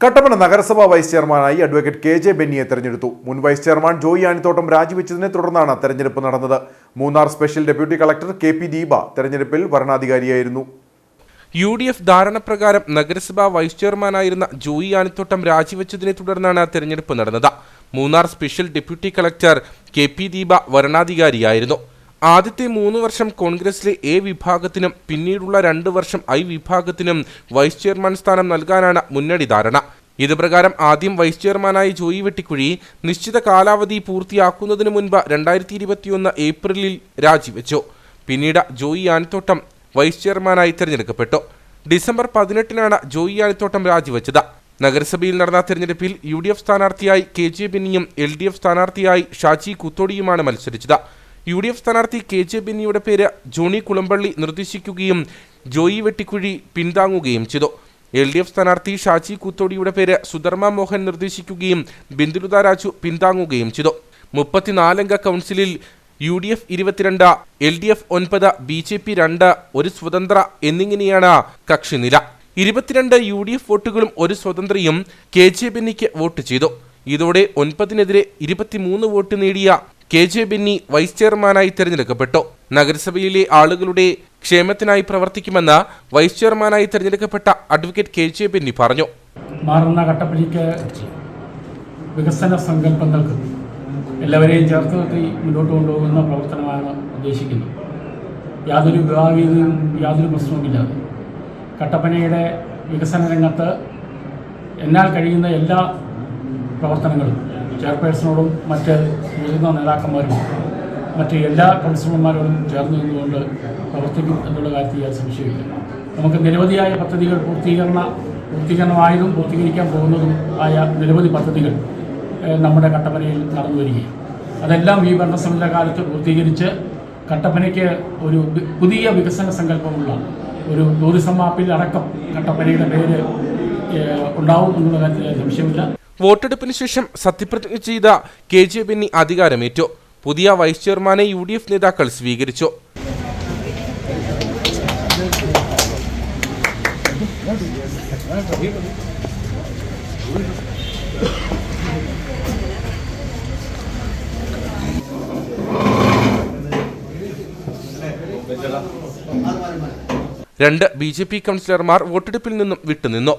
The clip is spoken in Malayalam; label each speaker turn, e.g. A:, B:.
A: കട്ടപ്പന നഗരസഭാ വൈസ് ചെയർമാനായി അഡ്വക്കേറ്റ് കെ ജെ ബെന്നിയെ തെരഞ്ഞെടുത്തു. മുൻ വൈസ് ചെയർമാൻ ജോയി ആനിത്തോട്ടം രാജിവെച്ചതിനെ തുടർന്നാണ് തെരഞ്ഞെടുപ്പ് നടന്നത്. Munnar special deputy collector K P Deepa തെരഞ്ഞെടുപ്പിൽ വരണാധികാരിയായിരുന്നു.
B: യു ഡി എഫ് ധാരണപ്രകാരം നഗരസഭാ വൈസ് ചെയർമാനായിരുന്ന ജോയി ആനിത്തോട്ടം രാജിവെച്ചതിനെ തുടർന്നാണ് തെരഞ്ഞെടുപ്പ് നടന്നത്. Munnar special deputy collector K P Deepa വരണാധികാരിയായിരുന്നു. ആദ്യത്തെ മൂന്ന് വർഷം കോൺഗ്രസിലെ എ വിഭാഗത്തിനും പിന്നീടുള്ള രണ്ട് വർഷം ഐ വിഭാഗത്തിനും വൈസ് ചെയർമാൻ സ്ഥാനം നൽകാനാണ് മുന്നണി ധാരണ. ഇത് പ്രകാരം ആദ്യം വൈസ് ചെയർമാനായി ജോയി വെട്ടിക്കുഴി നിശ്ചിത കാലാവധി പൂർത്തിയാക്കുന്നതിന് മുൻപ് രണ്ടായിരത്തി ഇരുപത്തിയൊന്ന് ഏപ്രിലിൽ രാജിവെച്ചു. പിന്നീട് ജോയി ആനത്തോട്ടം വൈസ് ചെയർമാനായി തിരഞ്ഞെടുക്കപ്പെട്ടു. ഡിസംബർ പതിനെട്ടിനാണ് ജോയി ആനത്തോട്ടം രാജിവെച്ചത്. നഗരസഭയിൽ നടന്ന തിരഞ്ഞെടുപ്പിൽ യു ഡി എഫ് സ്ഥാനാർത്ഥിയായി കെ ജെ ബിന്നിയും എൽ ഡി എഫ് സ്ഥാനാർത്ഥിയായി ഷാജി കുത്തോടിയുമാണ് മത്സരിച്ചത്. യു ഡി എഫ് സ്ഥാനാർത്ഥി കെ ജെ ബെന്നിയുടെ പേര് ജോണി കുളമ്പള്ളി നിർദ്ദേശിക്കുകയും ജോയി വെട്ടിക്കുഴി പിന്താങ്ങുകയും ചെയ്തു. എൽ ഡി എഫ് സ്ഥാനാർത്ഥി ഷാജി കൂത്തോടിയുടെ പേര് സുധർമ്മ മോഹൻ നിർദ്ദേശിക്കുകയും ബിന്ദുലുത രാജു പിന്താങ്ങുകയും ചെയ്തു. മുപ്പത്തിനാലംഗ കൗൺസിലിൽ യു ഡി എഫ് ഇരുപത്തിരണ്ട് എൽ ഡി എഫ് ഒൻപത് ബി ജെ പി രണ്ട് ഒരു സ്വതന്ത്ര എന്നിങ്ങനെയാണ് കക്ഷിനില ഇരുപത്തിരണ്ട് യു ഡി എഫ് വോട്ടുകളും ഒരു സ്വതന്ത്രയും കെ ജെ ബെന്നിക്ക് വോട്ട് ചെയ്തു. ഇതോടെ ഒൻപതിനെതിരെ ഇരുപത്തിമൂന്ന് വോട്ട് നേടിയ കെ ജെ ബെന്നി വൈസ് ചെയർമാനായി തിരഞ്ഞെടുക്കപ്പെട്ടു. നഗരസഭയിലെ ആളുകളുടെ ക്ഷേമത്തിനായി പ്രവർത്തിക്കുമെന്ന് വൈസ് ചെയർമാനായി തിരഞ്ഞെടുക്കപ്പെട്ട അഡ്വക്കേറ്റ് കെ ജെ ബെന്നി പറഞ്ഞു.
C: മാറുന്ന കട്ടപ്പനയ്ക്ക് വികസന സങ്കല്പങ്ങൾക്ക് എല്ലാവരെയും ചേർത്ത് നിർത്തി മുന്നോട്ട് കൊണ്ടുപോകുന്ന പ്രവർത്തനമാണ് ഉദ്ദേശിക്കുന്നത്. യാതൊരു വിഭാഗീയതയും യാതൊരു പ്രശ്നവുമില്ലാതെ കട്ടപ്പനയുടെ വികസന രംഗത്ത് എന്നാൽ കഴിയുന്ന എല്ലാ പ്രവർത്തനങ്ങളും ചെയർപേഴ്സണോടും മറ്റ് മുതിർന്ന നേതാക്കന്മാരും മറ്റ് എല്ലാ കൗൺസിലർമാരോടും ചേർന്ന് നിന്നുകൊണ്ട് പ്രവർത്തിക്കും എന്നുള്ള കാര്യത്തിൽ ഞാൻ സംശയമില്ല. നമുക്ക് നിരവധിയായ പദ്ധതികൾ പൂർത്തീകരണ പൂർത്തീകരണമായതും പൂർത്തീകരിക്കാൻ പോകുന്നതും ആയ നിരവധി പദ്ധതികൾ നമ്മുടെ കട്ടപ്പനയിൽ നടന്നു വരികയും അതെല്ലാം ഈ ഭരണസമിതിയുടെ കാലത്ത് പൂർത്തീകരിച്ച് കട്ടപ്പനയ്ക്ക് ഒരു പുതിയ വികസന സങ്കല്പമുള്ള ഒരു ടൂറിസം മാപ്പിൽ അടക്കം കട്ടപ്പനയുടെ പേര് ഉണ്ടാവും എന്നുള്ള കാര്യത്തിൽ സംശയമില്ല.
B: വോട്ടെടുപ്പിന് ശേഷം സത്യപ്രതിജ്ഞ ചെയ്ത കെ ജെ ബെന്നി അധികാരമേറ്റു. പുതിയ വൈസ് ചെയർമാനെ യു ഡി എഫ് നേതാക്കൾ സ്വീകരിച്ചു. രണ്ട് ബി ജെ പി കൗൺസിലർമാർ വോട്ടെടുപ്പിൽ നിന്നും വിട്ടുനിന്നു.